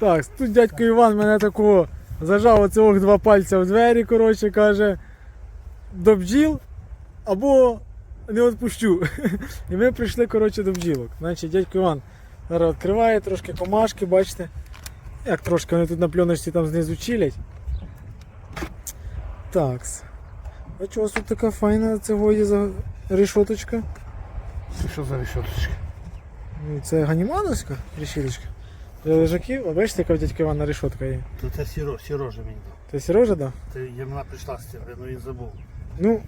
Так, тут дядько Іван мене такого зажав оцих два пальця в двері, коротше, каже, до бджіл або не відпущу. І ми прийшли, коротше, до бджілок. Значить, дядько Іван зараз відкриває трошки комашки, бачите. Як трошки вони тут на пленочці там знизу чилять. Так. Бачу, у вас тут така файна цього є за решоточка. Це що за решеточка? Ну, Це ганімановська решіточка. Для лежаків, а бачите, яка в дядька Івана решотка є. Тут це сіро, сірожа мені дав. Це Сережа дав? Це вона прийшла з цим, ну він забув. Ну,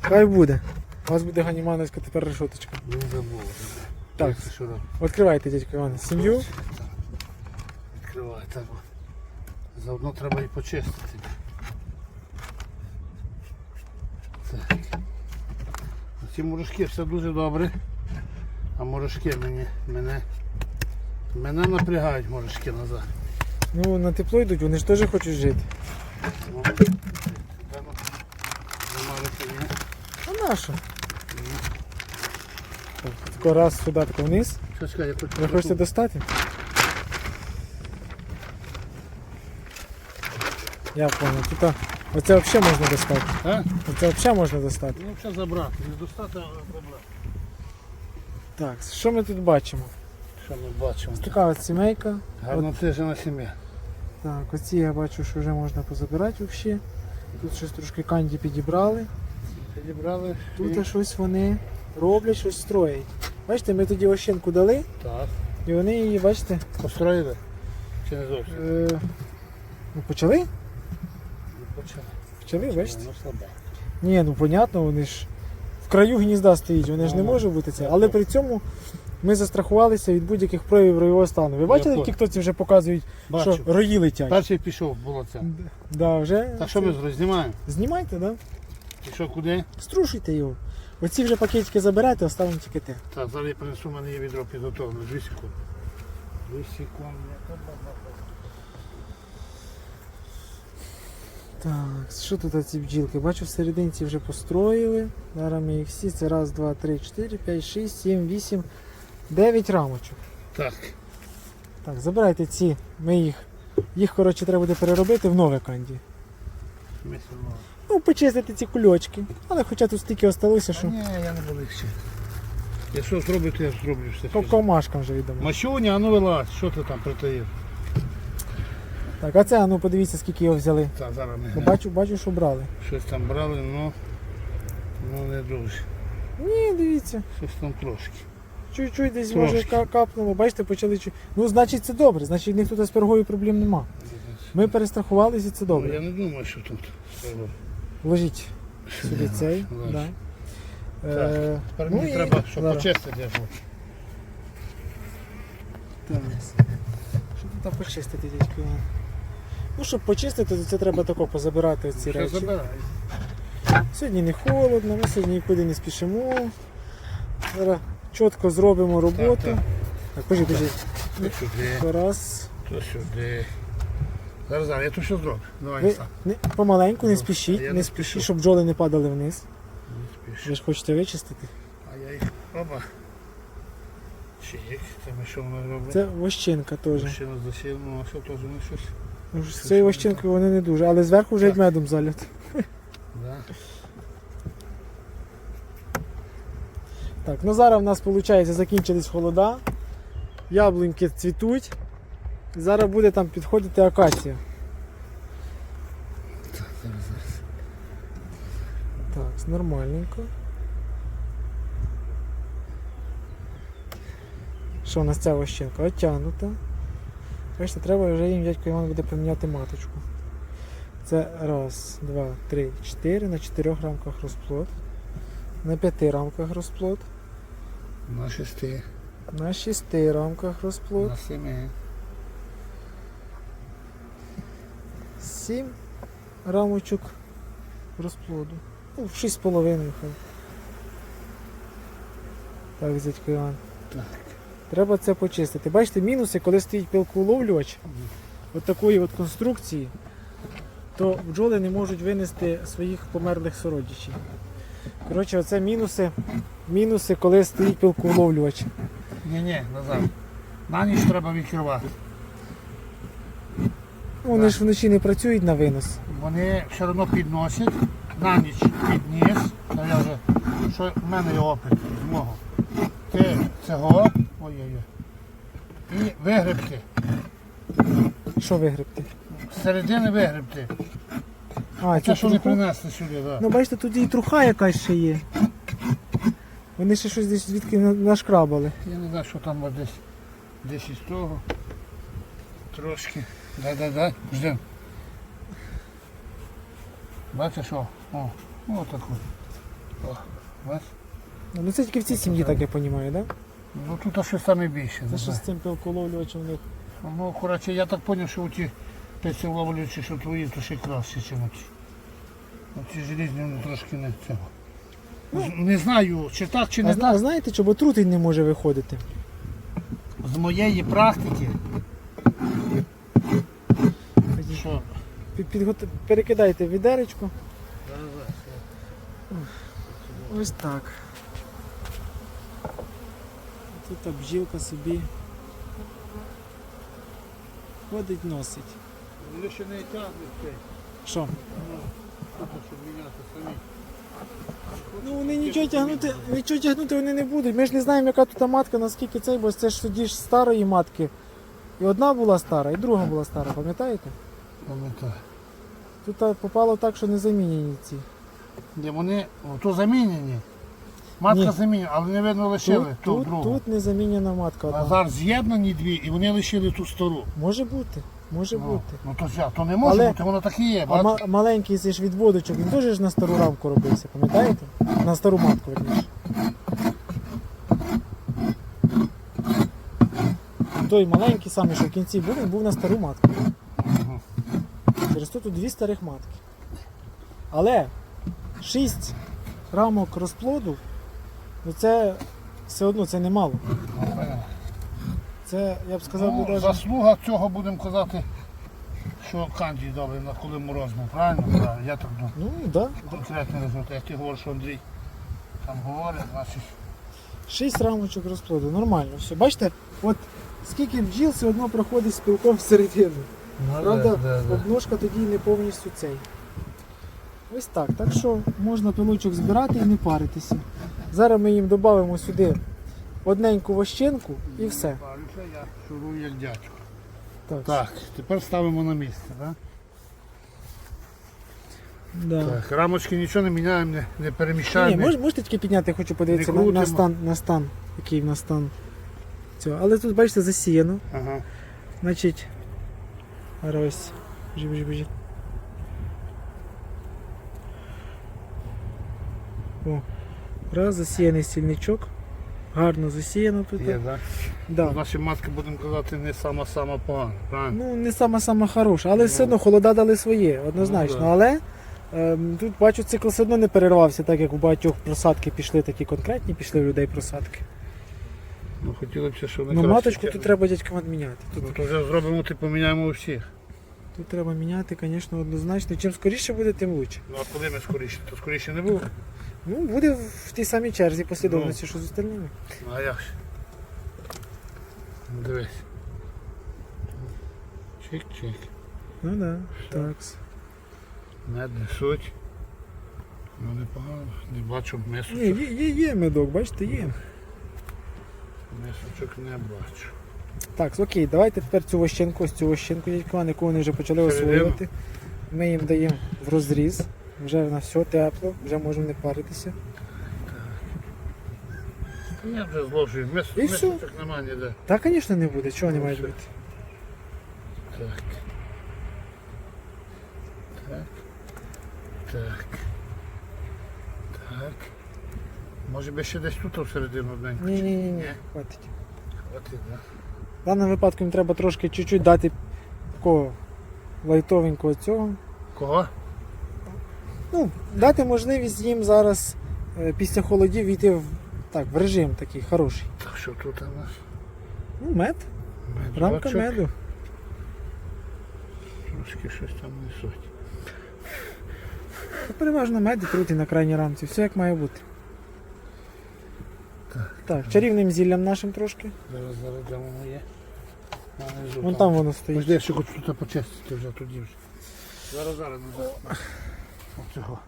хай буде. У вас буде ганімановська тепер решоточка. Він забув. Так. Це що? Відкривайте, дядько Іван, сім'ю. Так. Відкривай, так. Заодно треба і почистити. Так. Ці мурашки все дуже добре. А мурашки мені, мене, мене напрягають мурашки назад. Ну, на тепло йдуть, вони ж теж хочуть жити. Ну? А нащо? Так, Тако раз сюди, тако вниз. Що чекай, я хочу. Ви хочете достати? Я понял. Тут оце взагалі можна достати. А? Оце взагалі можна достати. Ну, що забрати, не достати, а забрати. Так, що ми тут бачимо? Що ми бачимо? Така от сімейка. Гарно тижена сім'я. Так, оці я бачу, що вже можна позабирати взагалі. Тут щось трошки канді підібрали. Підібрали. Тут і- щось вони роблять, щось строять. Бачите, ми тоді ощенку дали, Так. і вони її, бачите, Построїли? Чи не зовсім? е, ну, почали? Не почали. Почали, бачите? Ну. Ні, ну понятно, вони ж в краю гнізда стоїть, вони ж не може бути це. Але при цьому ми застрахувалися від будь-яких проявів роєвого стану. Ви бачили, в тіктоці вже показують, Бачу. що рої летять? Перший пішов, було це. Да, вже Так що ми зробимо? знімаємо? Знімайте, да? І що, куди? Струшуйте його. Оці вже пакетики заберете, оставимо тільки те. Так, зараз я принесу, у мене є відро підготовлене. Дві секунди. Дві секунди. Так, що тут ці бджілки? Бачу, всерединці вже построїли. Зараз ми їх всі. Це раз, два, три, чотири, п'ять, шість, сім, вісім, дев'ять рамочок. Так. Так, забирайте ці. Ми їх. Їх, коротше, треба буде переробити в нове канді. Ну, почистити ці кульочки. Але хоча тут стільки осталося, що Ні, я не буду їх ще. Якщо зроблю, то я зроблю все. по комашкам вже відомо. Мачуня, а ну вилазь, що ти там притаїв? Так, а це, а ну подивіться, скільки його взяли. Так, зараз ми Бо глянемо. бачу, бачу, що брали. Щось там брали, ну, ну не дуже. Ні, дивіться. Щось там трошки. Чуть-чуть десь Трошки. може ка- капнуло. Бачите, почали чуть. Ну, значить, це добре. Значить, в них тут з пергою проблем нема. Ми перестрахувалися, і це Ну, я не думаю, що тут. треба. Ложіть сюди цей. Ложь. Да. Е, Тепер ну мені і- треба, щоб зараз. почистити. буду. Так. Що тут там почистити, дядько Іван? Ну, щоб почистити, то це треба тако позабирати ці Ще речі. забирай. Сьогодні не холодно, ми сьогодні нікуди не спішимо. Зараз чітко зробимо роботу. Так, Так, пожі, пожі. То сюди, Раз. то сюди. Зараз, зараз, я тут що зроблю. Давай Ви сам. не, помаленьку, не Ну, спішіть, я не не спішіть, спішу. щоб бджоли не падали вниз. Не спіш. Ви ж хочете вичистити. А я їх. Опа. Чик. Це ми що воно робить? Це вощинка теж. Ще ну а що теж не щось. Ну, З цією вощинкою вони не дуже, але зверху вже й Так. медом залят. Да. Так, ну зараз в нас виходить закінчились холода. Яблуньки цвітуть. Зараз буде там підходити акація. Так, нормальненько. Що у нас ця вощинка? Оттянута. Бачите, треба вже їм дядько Іван буде поміняти маточку. Це раз, два, три, чотири. На чотирьох рамках розплод. На п'яти рамках розплод. На шести. На шести рамках розплод. На семи. Сім рамочок розплоду. Ну, в шість з половиною хай. Так, дядько Іван. Так. Треба це почистити. Бачите, мінуси, коли стоїть пилкоуловлювач от такої от конструкції, то бджоли не можуть винести своїх померлих сородичів. Коротше, оце мінуси, мінуси, коли стоїть пилкоуловлювач. Ні, ні, назад. На ніч треба відкривати. Вони ж вночі не працюють на винос. Вони все одно підносять на ніч підніс. Та я вже, що в мене є опит мого. Ти цього, ой-ой-ой. І вигребти. Що вигребти? З середини вигребти. А, Це що не труху? принесли сюди, так. Ну бачите, тут і труха якась ще є. Вони ще щось десь звідки на- нашкрабали. Я не знаю, що там от десь. Десь із того. Трошки. Дай. Ждем. Бачиш що? О, о таку. О, бач? Ну це тільки в цій сім'ї, так я розумію, так? Да? Ну тут щось саме більше. Це не що знаю. з цим пилколовлювачем у них. Ну, коротше, я так зрозумів, що у ті пецеловлюючі, що твої, то ще краще, ніж оці. Оці желізні вони трошки не цього. З- Не знаю, чи так, чи не а так. знаєте, чого трутень не може виходити? З моєї практики, що Під, підгот- Перекидайте відеречко. Ось так. Тут та собі ходить, носить. Вони ще не тягнуть цей. Що? Треба, щоб міняти самі. Ну вони нічого тягнути, нічого тягнути вони не будуть. Ми ж не знаємо, яка тут матка, наскільки цей, бо це ж тоді ж старої матки. І одна була стара, і друга була стара, пам'ятаєте? Пам'ятаю. Тут так попало так, що не замінені ці. Де вони, о, то замінені. Матка Ні. замінена, але не видно Тут, лишили ту тут, другу. тут не замінена матка одна. Назар з'єднані дві, і вони лишили ту стару. Може бути, може Ну, бути. ну то, ця, то не може Але- бути, воно так і є. А бачиш? ма- маленький цей ж відводочок, він теж ж на стару рамку робився, пам'ятаєте? На стару матку верніше. Той маленький самий, що в кінці був, він був на стару матку. Через то тут дві старих матки. Але 6 рамок розплоду, ну це все одно це немало. Ну. Це, я б сказав, Ну, би заслуга цього будемо казати, що Канді дали на коли мороз був, правильно? Правильно, Я так думаю. Ну. Да. Конкретний результат. Як ти говориш, що Андрій там говорить, значить. 6 рамочок розплоду, нормально. Все. Бачите, от скільки бджіл все одно проходить з пилком всередину. Правда, обножка тоді не повністю цей. Ось так. Так що можна пилочок збирати і не паритися. Зараз ми їм додамо сюди одненьку вощенку і все. Парюся, я шурую як дядько. Так. Так, тепер ставимо на місце, так? Да. Так, рамочки нічого не міняємо, не, не Ні, переміщаємо. мож, можете тільки підняти, я хочу подивитися на, на, стан, на стан, який в нас стан. Цього. Але тут, бачите, засіяно. Ага. Значить, ось. Біжи, біжи, біжи. О, раз, засіяний стільничок. Гарно засіяно тут. Є, так? Да. Наші матки, будемо казати, не сама-сама погана, правильно? Ну, не сама сама хороша, але все одно холода дали своє, однозначно. Ну, да. Але ем, тут бачу, цикл все одно не перервався, так як у багатьох просадки пішли такі конкретні, пішли у людей просадки. Ну, хотіли б щоб не Ну, маточку тут треба дядька міняти. Тут, Ну, то вже зробимо, ти поміняємо у всіх. Тут треба міняти, звісно, однозначно. Чим скоріше буде, тим краще. Ну а коли ми скоріше? То скоріше не було. Ну, буде в тій самій черзі послідовності, що з остальними. Ну, а як ж? Ну, дивись. Чик-чик. Ну да, так. Мед несуть. Ну непогано. Не бачу Ні, мисочок. є, є, є медок, бачите, є. Мисочок не бачу. Так, окей, давайте тепер цю вощенку, ось цю Іван, яку вони вже почали освоювати. Ми їм даємо в розріз. Вже в нас все тепло, вже можемо не паритися. Я вже зложую. І все. Мисочок немає ніде. Так, звісно, не буде, чого не має бути. Так. Так. Так. Так. Може би ще десь тут всередину одненько? Ні, ні, ні, ні, хватить. Хватить, да? В даному випадку їм треба трошки чуть-чуть дати такого лайтовенького цього. Кого? Ну, дати можливість їм зараз е, після холодів війти в, так, в режим такий хороший. Так що тут у нас? Ну, мед, рамка Меджувачок. меду. Трошки щось там несуть. Та Переважно мед і трути на крайній рамці, все як має бути. Так. Чарівним зіллям нашим трошки. Зараз зараз де воно є. Вон там воно стоїть. Ось я ще хочу тут почистити вже тоді вже. Зараз зараз не Оцього.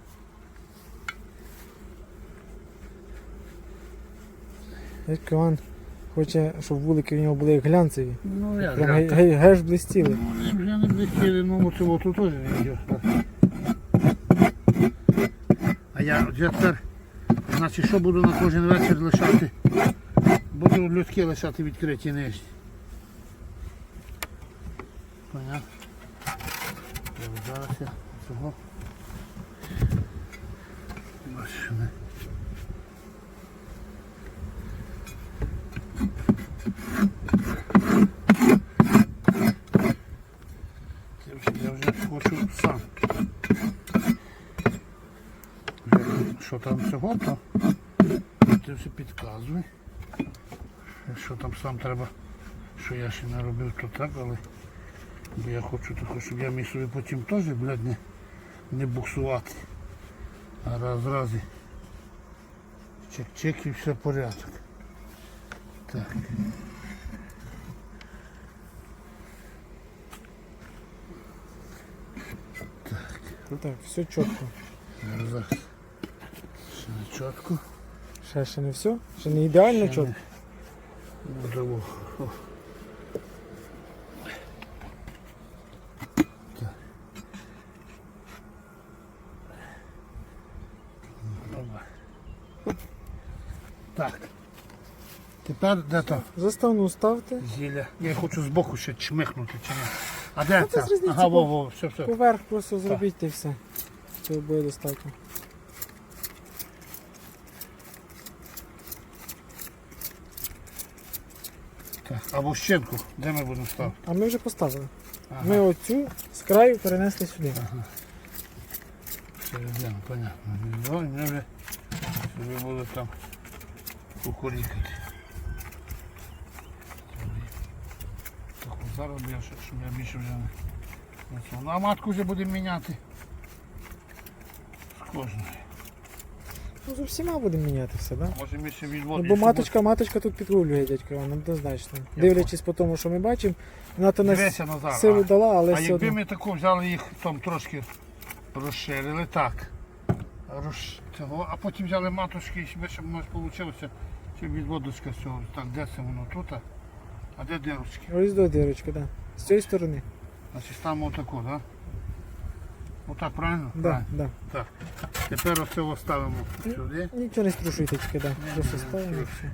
Дядько Іван хоче, щоб вулики в нього були як глянцеві. Ну як, Прям я гей- гей- геш блистіли. Ну, вже не блестіли, ну оце тут теж не йде. А я вже тепер, значить, що буду на кожен вечір лишати? Буду людські лишати відкриті нижні. Понятно? Зараз я цього. Машини. Я вже, хочу сам. Що там цього, то підказуй. Що там сам треба, що я ще не робив, то так, але бо я хочу таке, щоб я міг собі потім теж, блядь, не, не буксувати. А раз раз і чек-чек і все порядок. Так. Ну Так, все чітко. Зараз не чітко. Ще ще не все? Ще не ідеально чітко. Ну, Так. Тепер де то Заставну ставте. зілля. Я хочу збоку ще чмихнути чи ні. А де це це? Ага, во, во, все, все. Поверх просто зробіть й все. Цього буде достатньо. Або щенку. Де ми будемо ставити? А ми вже поставили. Ага. Ми оцю з краю перенесли сюди. Середину, понятно. Ну, і ми вже собі були там кукурікати. Так, от зараз я, ще- щоб я більше вже не... не цього. Ну, а матку вже будемо міняти. З кожної. Ну, з усіма будемо міняти все, так? Да? Може ми ще Ну, бо маточка, маточка тут підгулює, дядько Іван, однозначно. Дивлячись по тому, що ми бачимо, вона то нас Дивися назад. силу а. дала, але А все якби одно. ми таку взяли їх там трошки розширили, так. Роз... Цього, а потім взяли матушки, і щоб щоб у нас вийшло, щоб відводочка з цього. Так, де це воно тут? а? А де дирочки? Ось до дирочки, так. Да. З цієї сторони. Значить там отако, так? Да? Отак, правильно? Да, да. Так. Тепер оце ставимо сюди. Нічого не струшуйте тільки, да. Просто ставимо і все.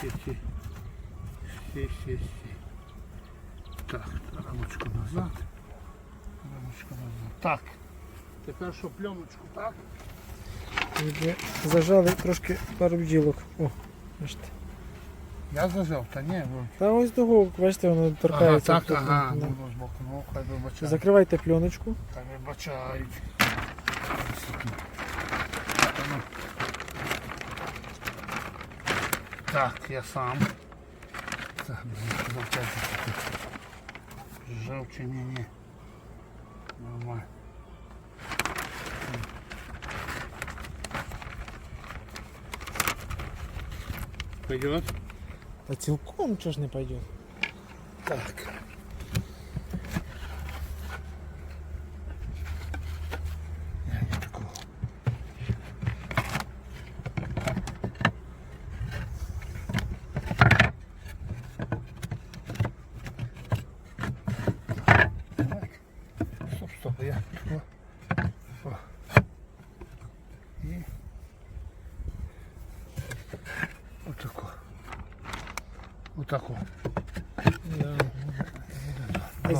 Сі, сі. Сі, сі, сі. Так, рамочку назад. Рамочку назад. Так. Тепер що пленочку, так? Зажали трошки пару бджілок. О, бачите. Я зажав, та ні, бо. Та ось того, бачите, воно Ага, торкається. так, тут, ага, да. ну, з боку, ну, хай вибачають. Закривайте пленочку. Хай вибачають. Так, а ну. Так, я сам. Так, блін, завчати. Жав чи ні, ні. Нормально. Пойдет? Та цілком чого ж не пойдет. Так.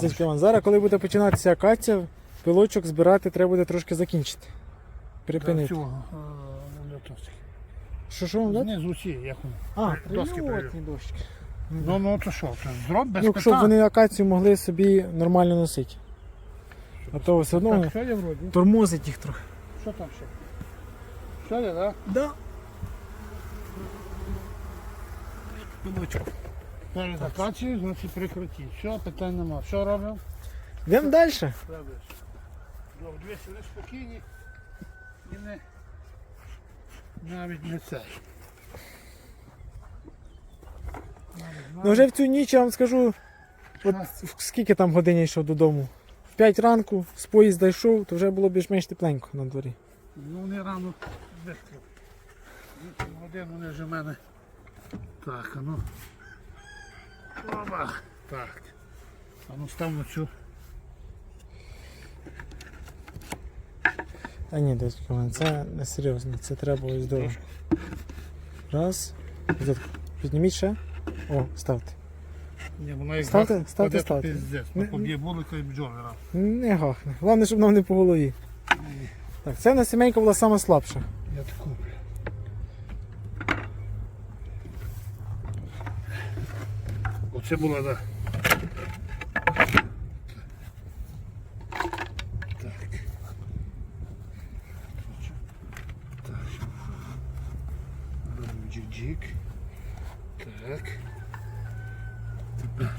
15 км. Зараз, коли буде починатися акація, пилочок збирати треба буде трошки закінчити. Припинити. Ну, що що вам дати? Не усі, як вони. А, Доски прильотні дощки. Ну ну то що, це зроб без Ну, щоб вони акацію могли собі нормально носити. А то все одно Так, все вроді. тормозить їх трохи. Що там ще? Все є, так? Да? Пилочок. Перед акацією, значить прикрутіть. Все, питань нема. Що робимо? Йдемо далі. Робиш. Добре, спокійні. І не... Навіть не цей. Ну вже в цю ніч я вам скажу, от скільки там годин я йшов додому. В 5 ранку з поїзда йшов, то вже було більш-менш тепленько на дворі. Ну не рано. Вісім годин вони вже в мене. Так, а ну. Опа. Так. А ну став на цю. Та ні, Іван, це не серйозно, це треба ось до. Раз. Підніміть ще. О, ставте. Ні, вона як Ставте, гах- ставте, паде, то ставте. Пиздець. Не- поб'є вулика і бджоли раз. Не гахне. Головне, щоб нам не по голові. Так, це на сімейка була сама слабша. Я таку. Оце була, да. Так. Так. Робимо джик-джик. Так. Тепер.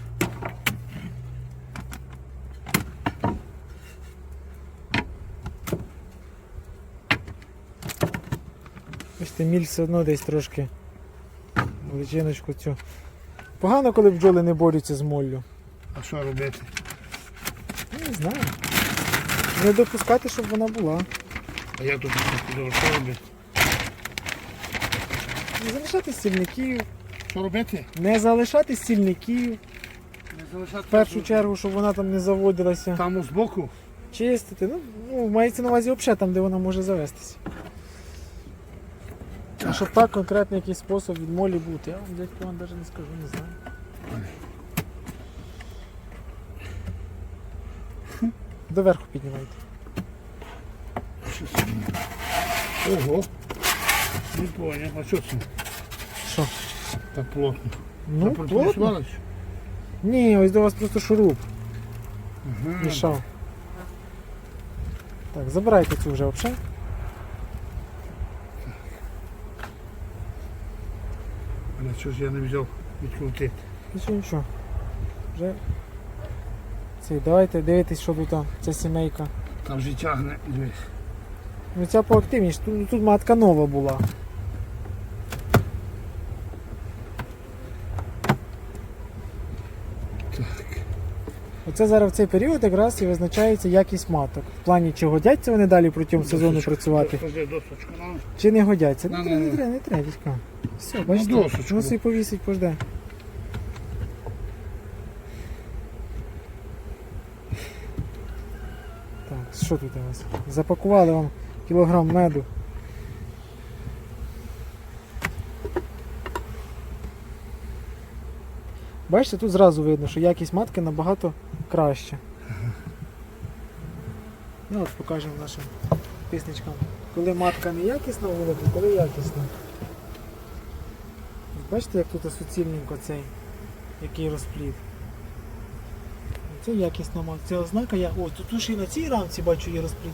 Бачите, міль все одно десь трошки личиночку цю. Погано, коли бджоли не борються з моллю. А що робити? Ну, Не знаю. Не допускати, щоб вона була. А я тут що що робити? Не залишати стільників, Що робити? не залишати стільників. Не залишати В першу чергу, щоб вона там не заводилася. Там збоку. Чистити. Ну, ну мається на увазі взагалі там, де вона може завестися. А щоб так конкретно якийсь спосіб від молі бути, я вам дядько вам навіть не скажу, не знаю. Доверху піднімайте. Що це? Ого. Не понял, а що це? Що? Так плотно. Ну, Та плотно. Ні, ось до вас просто шуруп Ага. мішав. Так, забирайте цю вже взагалі. Бля, що ж я не взяв відкрутити? Нічого, нічого. Вже. Цей, давайте дивитись, що тут а, ця сімейка. Там вже тягне, дивись. Ну ця поактивніше, тут, тут матка нова була. Так. Оце зараз в цей період якраз і визначається якість маток. В плані, чи годяться вони далі протягом сезону Досочку, працювати, Покажи досочку нам. чи не годяться. Не не треба, не треба. Все, бачите, ну собі повісить, пожде. Так, що тут у вас? Запакували вам кілограм меду. Бачите, тут зразу видно, що якість матки набагато краща. Ну от покажемо нашим підписничкам, коли матка не якісна вулика, коли якісна. Бачите, як тут суцільненько цей, який розплід. Це якісна матка. Це ознака, я... О, тут ще і на цій рамці бачу є розплід.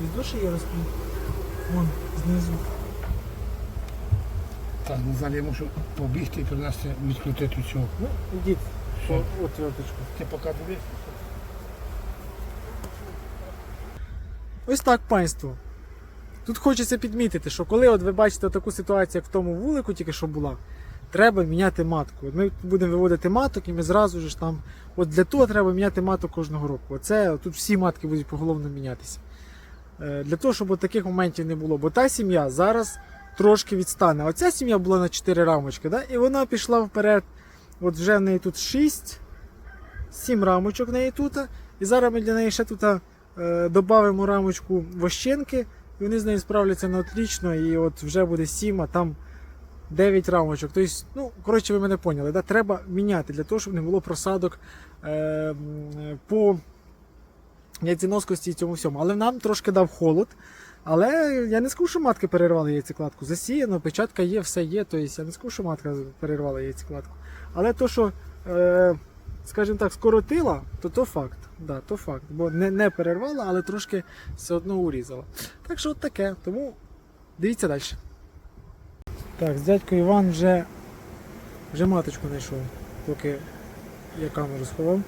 Видно, що є розплід. Вон, знизу. Так, Назалі я мушу побігти і принести відкрутити цю. Ну, ідіть по Що? отверточку. Ти поки дивись. Ось так, панство. Тут хочеться підмітити, що коли от ви бачите таку ситуацію, як в тому вулику, тільки що була, треба міняти матку. Ми будемо виводити маток, і ми зразу ж там. От для того треба міняти маток кожного року. Оце тут всі матки будуть поголовно мінятися. Е, Для того, щоб таких моментів не було. Бо та сім'я зараз трошки відстане. Оця сім'я була на 4 рамочки, да? і вона пішла вперед. От вже в неї тут 6, 7 рамочок в неї тут. І зараз ми для неї ще тут е, додамо рамочку вощенки, і вони з нею справляться на отлично, і от вже буде 7, а там 9 рамочок. Тобто, ну, коротше, ви мене поняли, да? треба міняти для того, щоб не було просадок е, по яйценоскості і цьому всьому. Але нам трошки дав холод. Але я не скажу, що матки перервали яйцекладку. Засіяно, печатка є, все є. Тобто я не скажу, що матка перервала яйцекладку. Але то, що, е, скажімо так, скоротила, то то факт. Да, то факт. Бо не, не перервала, але трошки все одно урізала. Так що от таке. Тому дивіться далі. Так, з дядькою Іван вже, вже маточку знайшов, поки я камеру сховав.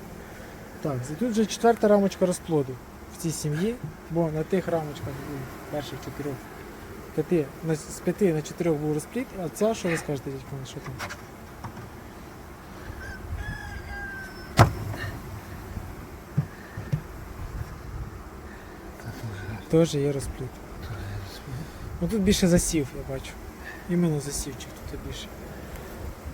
Так, тут вже четверта рамочка розплоду в цій сім'ї, бо на тих рамочках перших чотирьох. П'яти, з п'яти на чотирьох був розплід, а ця, що ви скажете, дядько, що там? Теж є розпліт. Ну тут більше засів, я бачу. Іменно засівчик тут більше.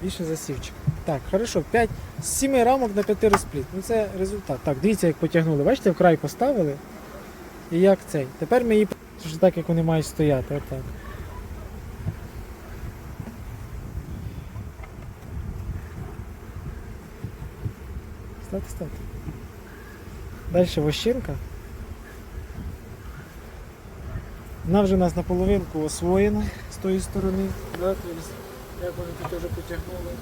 Більше засівчик. Так, хорошо, 5, з 7 рамок на 5 розпліт. Ну це результат. Так, дивіться, як потягнули. Бачите, вкрай поставили. І як цей. Тепер ми її вже так, як вони мають стояти. Отак. Ставте, ставте. Далі вощинка. Вона вже у нас наполовинку освоєна з тої сторони. Да, тобто, як вони тут вже потягнули.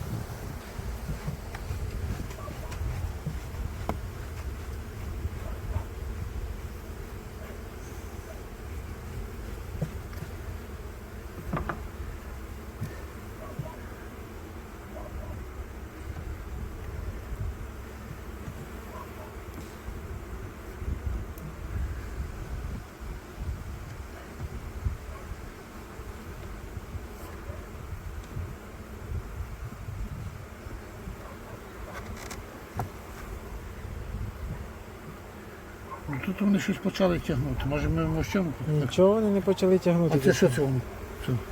Тут вони щось почали тягнути. Може ми в мощому? Нічого вони не почали тягнути. А це що це воно?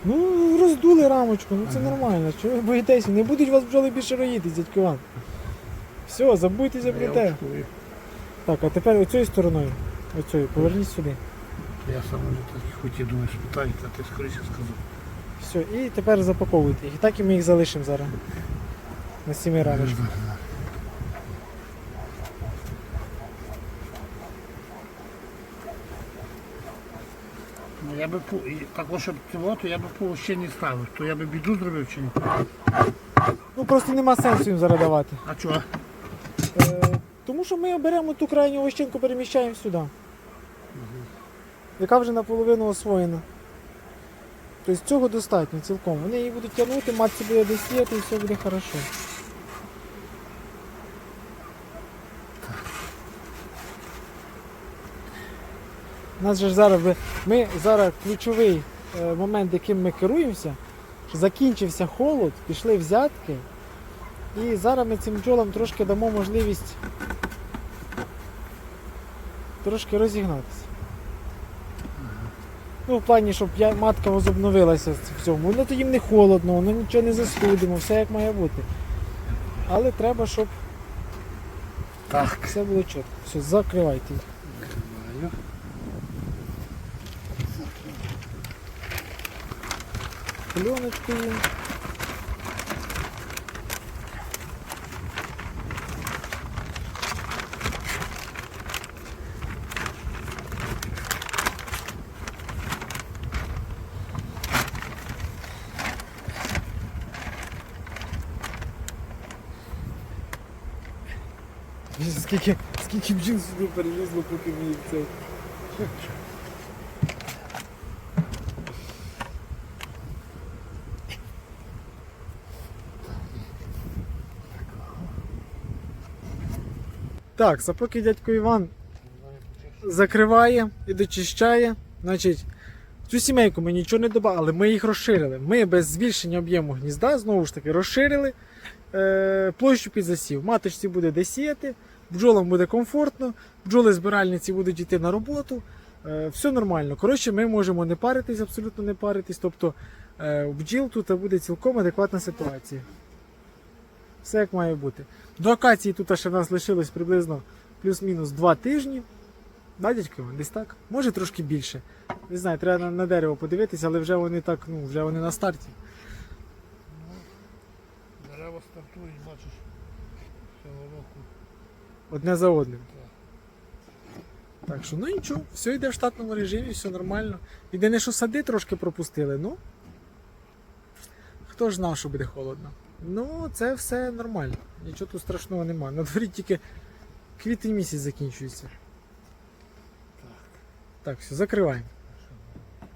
Ну, роздули рамочку, ну це нормально. Чого ви боїтеся? Не будуть вас бджоли більше роїти, дядько Іван. Все, забудьтеся про те. Так, а тепер оцією стороною. Оцею, поверніть сюди. Я сам вже так хотів, думаю, спитаю, а ти скоріше сказав. Все, і тепер запаковуйте їх. І так і ми їх залишимо зараз. На сіми рамочках. Я би також, щоб цього, то я би по ще не ставив, то я би біду зробив чи ні. Ну просто нема сенсу їм зараз давати. А чого? Е, тому що ми беремо ту крайню ощинку, переміщаємо сюди. Яка вже наполовину освоєна. Тобто цього достатньо цілком. Вони її будуть тягнути, матці буде досіяти і все буде хорошо. У нас же зараз ми зараз ключовий е, момент, яким ми керуємося, що закінчився холод, пішли взятки. І зараз ми цим бджолам трошки дамо можливість трошки розігнатися. Ну, в плані, щоб матка возобновилася в цьому. Воно то їм не холодно, воно нічого не застудимо, все як має бути. Але треба, щоб Так. все було чітко. Все, закривайте. Пленочку їм. Скільки, скільки бджіл сюди перелізло, поки ми їх цей. Так, а поки дядько Іван закриває і дочищає, значить, цю сімейку ми нічого не додали, ми їх розширили. Ми без збільшення об'єму гнізда знову ж таки розширили е, площу під засів. Маточці буде де сіяти, бджолам буде комфортно, бджоли збиральниці будуть йти на роботу. Е, все нормально. Коротше, ми можемо не паритись, абсолютно не паритись. Тобто е, бджіл тут буде цілком адекватна ситуація. Все як має бути. До акації тут ще в нас лишилось приблизно плюс-мінус 2 тижні. Да, дядько Іван? Десь так? Може трошки більше. Не знаю, треба на, на дерево подивитися, але вже вони так, ну, вже вони на старті. Дерева стартують, бачиш, цього року. Одне за одним. Так що, ну нічого, все йде в штатному режимі, все нормально. Єдине, що сади трошки пропустили, ну. Хто ж знав, що буде холодно? Ну, це все нормально. Нічого тут страшного немає. На дворі тільки квітень місяць закінчується. Так, все, закриваємо.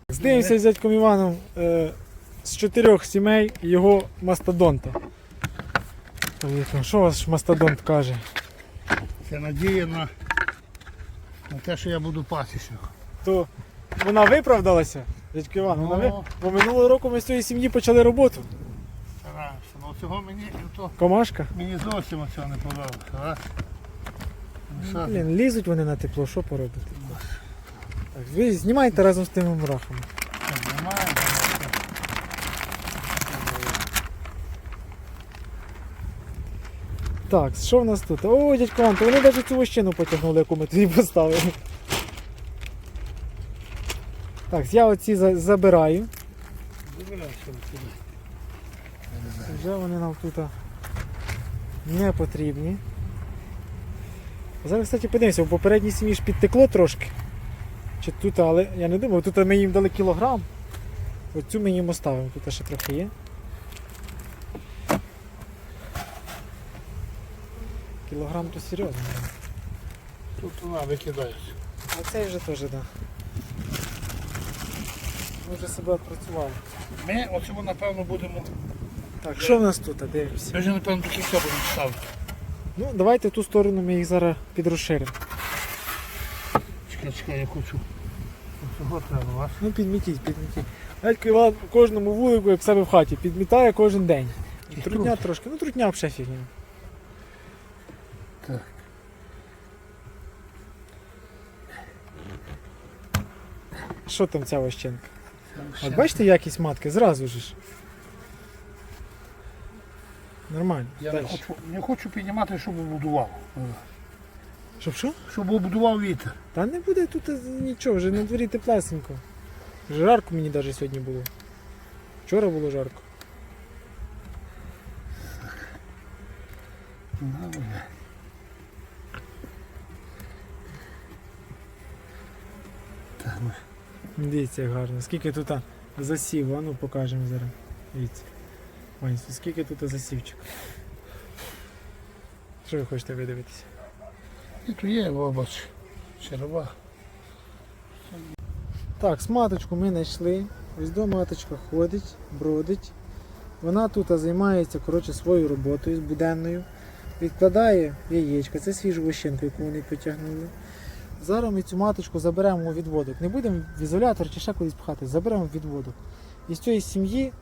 Здивимося з дядьком Іваном е, з чотирьох сімей його мастодонта. Що ваш мастодонт каже? Це надія на, на те, що я буду пасічником. то вона виправдалася, дядько Іван, вона ви... Ну. бо минулого року ми з цієї сім'ї почали роботу. Ну мені, то, Комашка. мені зовсім цього не подобається. а? Ну. Блін, лізуть вони на тепло, що поробити? Так, ви знімайте разом з тими мурахами. Так, Немає. Так, що в нас тут? О, дядько Анто, вони навіть цю вощину потягнули, яку ми тобі поставили. Так, я оці за- забираю. Забирайся. Вже вони нам тут не потрібні. Зараз, кстати, подивимося, в попередній сім'ї ж підтекло трошки. Чи тут, але я не думаю, тут ми їм дали кілограм. Оцю ми їм оставимо, тут ще трохи є. Кілограм то серйозно. Тут вона викидається. А цей вже теж, так. Да. Ми вже себе працювали. Ми оцього, напевно, будемо. Так, що в нас тут? Дивимося. Ми вже, напевно, до кінця будемо ставити. Ну, давайте в ту сторону ми їх зараз підрозширимо. Чекай, чекай, я хочу. Оцього треба вас. Ну підмітіть, підмітіть. Дядько Іван у кожному вулику, як в себе в хаті, підмітає кожен день. Тут. трошки, ну трудня взагалі фігня. Так. Що там ця вощенка? От бачите якість матки, зразу ж. Нормально. Я не Дальше. хочу, не хочу піднімати, щоб будував. Щоб що? Щоб будував вітер. Та не буде тут нічого, вже на дворі теплесенько. Вже Жарко мені навіть сьогодні було. Вчора було жарко. Так, Дивіться, як гарно. Скільки тут а, засів, а ну покажемо зараз. Дивіться. Ось, скільки тут засівчик. Що ви хочете видивитися? І тут є, о, бач, черва. Так, з маточку ми знайшли. Ось до маточка ходить, бродить. Вона тут займається коротше, своєю роботою буденною. Відкладає яєчка, це свіжу вощенку, яку вони потягнули. Зараз ми цю маточку заберемо у відводок. Не будемо в ізолятор чи ще кудись пхати, заберемо в відводок. І з цієї сім'ї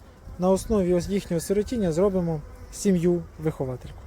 на основі їхнього сиротіння зробимо сім'ю виховательку.